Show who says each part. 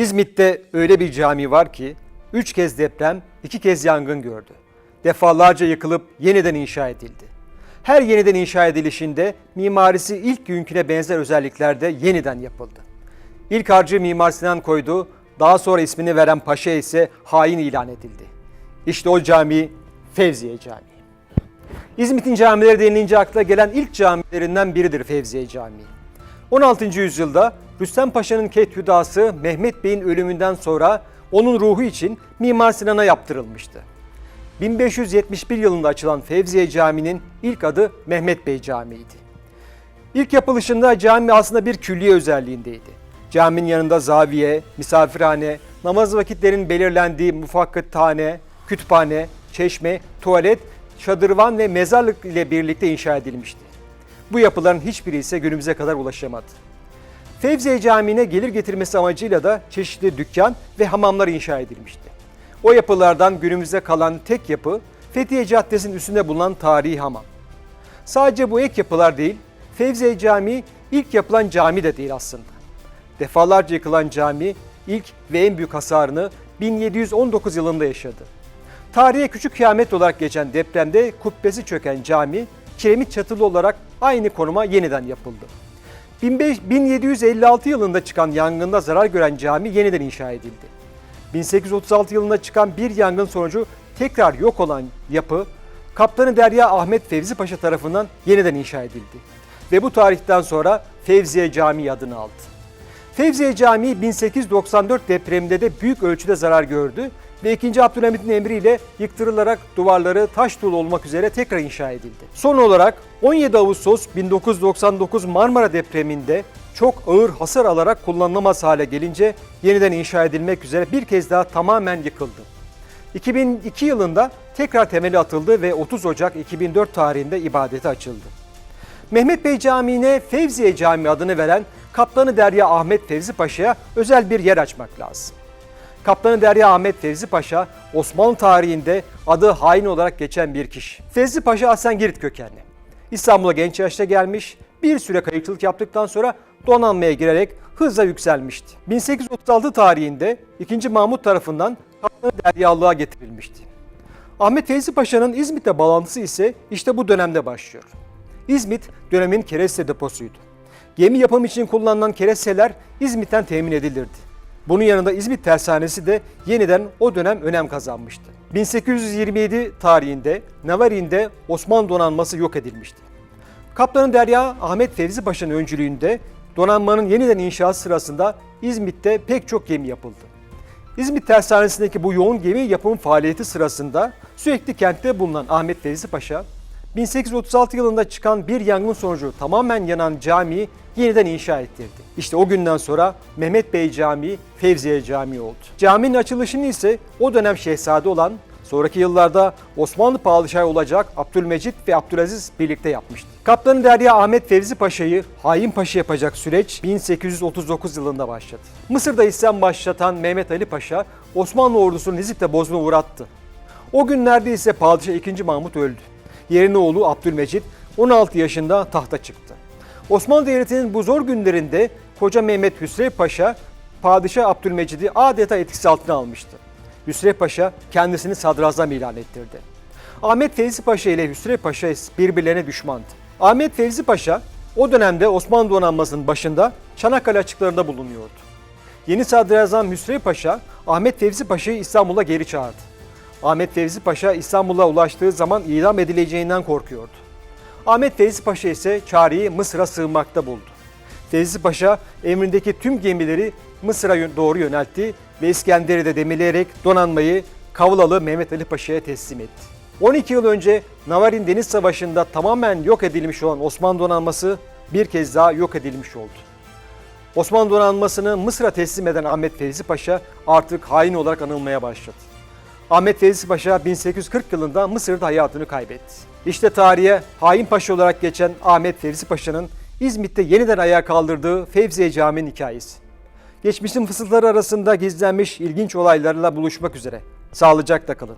Speaker 1: İzmit'te öyle bir cami var ki üç kez deprem, iki kez yangın gördü. Defalarca yıkılıp yeniden inşa edildi. Her yeniden inşa edilişinde mimarisi ilk günküne benzer özelliklerde yeniden yapıldı. İlk harcı Mimar Sinan koydu, daha sonra ismini veren paşa ise hain ilan edildi. İşte o cami Fevziye Camii. İzmit'in camileri denilince akla gelen ilk camilerinden biridir Fevziye Camii. 16. yüzyılda Rüstem Paşa'nın kethüdası Mehmet Bey'in ölümünden sonra onun ruhu için Mimar Sinan'a yaptırılmıştı. 1571 yılında açılan Fevziye Camii'nin ilk adı Mehmet Bey Camii'ydi. İlk yapılışında cami aslında bir külliye özelliğindeydi. Caminin yanında zaviye, misafirhane, namaz vakitlerinin belirlendiği mufakkıthane, kütüphane, çeşme, tuvalet, şadırvan ve mezarlık ile birlikte inşa edilmişti. Bu yapıların hiçbiri ise günümüze kadar ulaşamadı. Fevziye Camii'ne gelir getirmesi amacıyla da çeşitli dükkan ve hamamlar inşa edilmişti. O yapılardan günümüze kalan tek yapı Fethiye Caddesi'nin üstünde bulunan tarihi hamam. Sadece bu ek yapılar değil, Fevziye Camii ilk yapılan cami de değil aslında. Defalarca yıkılan cami ilk ve en büyük hasarını 1719 yılında yaşadı. Tarihe küçük kıyamet olarak geçen depremde kubbesi çöken cami kiremit çatılı olarak aynı konuma yeniden yapıldı. 1756 yılında çıkan yangında zarar gören cami yeniden inşa edildi. 1836 yılında çıkan bir yangın sonucu tekrar yok olan yapı Kaptanı Derya Ahmet Fevzi Paşa tarafından yeniden inşa edildi. Ve bu tarihten sonra Fevziye Camii adını aldı. Fevziye Camii 1894 depreminde de büyük ölçüde zarar gördü ve 2. Abdülhamit'in emriyle yıktırılarak duvarları taş tuğla olmak üzere tekrar inşa edildi. Son olarak 17 Ağustos 1999 Marmara depreminde çok ağır hasar alarak kullanılamaz hale gelince yeniden inşa edilmek üzere bir kez daha tamamen yıkıldı. 2002 yılında tekrar temeli atıldı ve 30 Ocak 2004 tarihinde ibadete açıldı. Mehmet Bey Camii'ne Fevziye Camii adını veren Kaptanı Derya Ahmet Fevzi Paşa'ya özel bir yer açmak lazım. Kaptanı Derya Ahmet Fevzi Paşa, Osmanlı tarihinde adı hain olarak geçen bir kişi. Fevzi Paşa aslen Girit kökenli. İstanbul'a genç yaşta gelmiş, bir süre kayıkçılık yaptıktan sonra donanmaya girerek hızla yükselmişti. 1836 tarihinde 2. Mahmut tarafından Kaptanı Deryalığa getirilmişti. Ahmet Fevzi Paşa'nın İzmit'le bağlantısı ise işte bu dönemde başlıyor. İzmit dönemin kereste deposuydu. Gemi yapım için kullanılan keresteler İzmit'ten temin edilirdi. Bunun yanında İzmit Tersanesi de yeniden o dönem önem kazanmıştı. 1827 tarihinde Navarin'de Osmanlı donanması yok edilmişti. Kaptanı Derya Ahmet Fevzi Paşa'nın öncülüğünde donanmanın yeniden inşası sırasında İzmit'te pek çok gemi yapıldı. İzmit Tersanesi'ndeki bu yoğun gemi yapım faaliyeti sırasında sürekli kentte bulunan Ahmet Fevzi Paşa, 1836 yılında çıkan bir yangın sonucu tamamen yanan camiyi yeniden inşa ettirdi. İşte o günden sonra Mehmet Bey Camii Fevziye Camii oldu. Caminin açılışını ise o dönem şehzade olan, sonraki yıllarda Osmanlı padişahı olacak Abdülmecit ve Abdülaziz birlikte yapmıştı. Kaptanı Derya Ahmet Fevzi Paşa'yı hain paşa yapacak süreç 1839 yılında başladı. Mısır'da isyan başlatan Mehmet Ali Paşa Osmanlı ordusunu Nizip'te bozguna uğrattı. O günlerde ise Padişah 2. Mahmut öldü. Yerine oğlu Abdülmecit 16 yaşında tahta çıktı. Osmanlı Devleti'nin bu zor günlerinde koca Mehmet Hüsrev Paşa Padişah Abdülmecid'i adeta etkisi altına almıştı. Hüsrev Paşa kendisini sadrazam ilan ettirdi. Ahmet Fevzi Paşa ile Hüsrev Paşa birbirlerine düşmandı. Ahmet Fevzi Paşa o dönemde Osmanlı donanmasının başında Çanakkale açıklarında bulunuyordu. Yeni sadrazam Hüsrev Paşa Ahmet Fevzi Paşa'yı İstanbul'a geri çağırdı. Ahmet Fevzi Paşa İstanbul'a ulaştığı zaman idam edileceğinden korkuyordu. Ahmet Fevzi Paşa ise çareyi Mısır'a sığınmakta buldu. Fevzi Paşa emrindeki tüm gemileri Mısır'a doğru yöneltti ve İskenderiye'de demirleyerek donanmayı Kavlalı Mehmet Ali Paşa'ya teslim etti. 12 yıl önce Navarin Deniz Savaşı'nda tamamen yok edilmiş olan Osmanlı donanması bir kez daha yok edilmiş oldu. Osmanlı donanmasını Mısır'a teslim eden Ahmet Fevzi Paşa artık hain olarak anılmaya başladı. Ahmet Fevzi Paşa 1840 yılında Mısır'da hayatını kaybetti. İşte tarihe hain paşa olarak geçen Ahmet Fevzi Paşa'nın İzmit'te yeniden ayağa kaldırdığı Fevziye Camii'nin hikayesi. Geçmişin fısıltıları arasında gizlenmiş ilginç olaylarla buluşmak üzere. Sağlıcakla kalın.